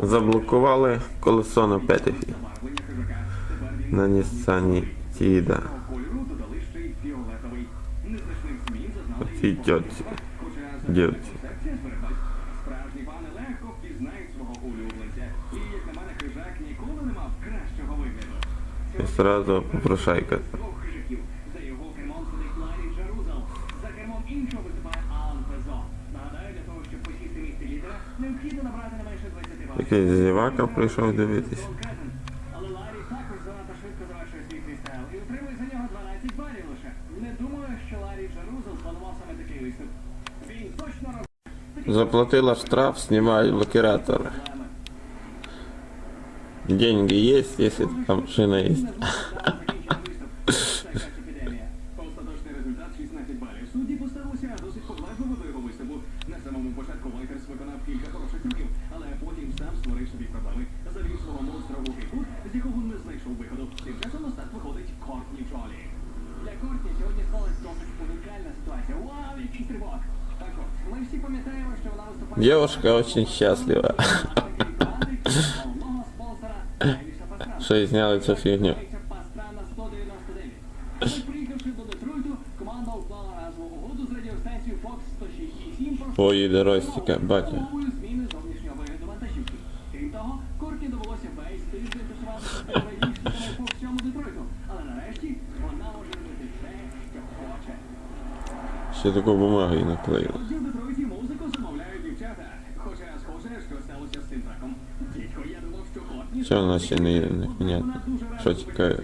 Заблокували колесо на Петефі на Нісані Тіда. Оцій тьотці. Дівці. І, сразу попрошайка. За його кермом сидить Ларі Джарузел. За кермом іншого Якийсь зівака прийшов дивитись. Але Ларі також занадто швидко завершує свій фрістайл і отримує за нього 12 балів лише. Не думаю, що Ларі Джарузел планував саме такий виступ. Він точно роз... Заплатила штраф, знімають блокиратор. Деньги есть, если там шина есть. Остаточний результат 16 балів. Судді поставилися досить поблажливо до його виступу. На самому початку виконав кілька хороших трюків, але потім сам створив собі проблеми. Завів свого монстра в глухий кут, з якого не знайшов виходу. Тим часом на старт виходить Кортні Джолі. Для Кортні сьогодні склалась досить унікальна ситуація. Вау, який стрибок! Так от, ми всі пам'ятаємо, що вона виступає... Девушка очень счастлива. Головного спонсора Еліса Пастрана. Що і зняли цю фігню. Пастрана 199. Але приїхавши до Детройту, команда уклала разову угоду з радіостанцією Fox 106.7 про Поїде Ростіка, батя. Крім того, Кортні довелося весь тиждень тусуватися по всьому Детройту. Але нарешті вона може робити все, що хоче. Ще таку бумагу і наклеїли. Отже, в Детройті музику замовляють дівчата. Хоча схоже, що сталося з цим треком. Дідько, я думав, що Кортні... Що вона ще не їде, непонятно. Що чекає?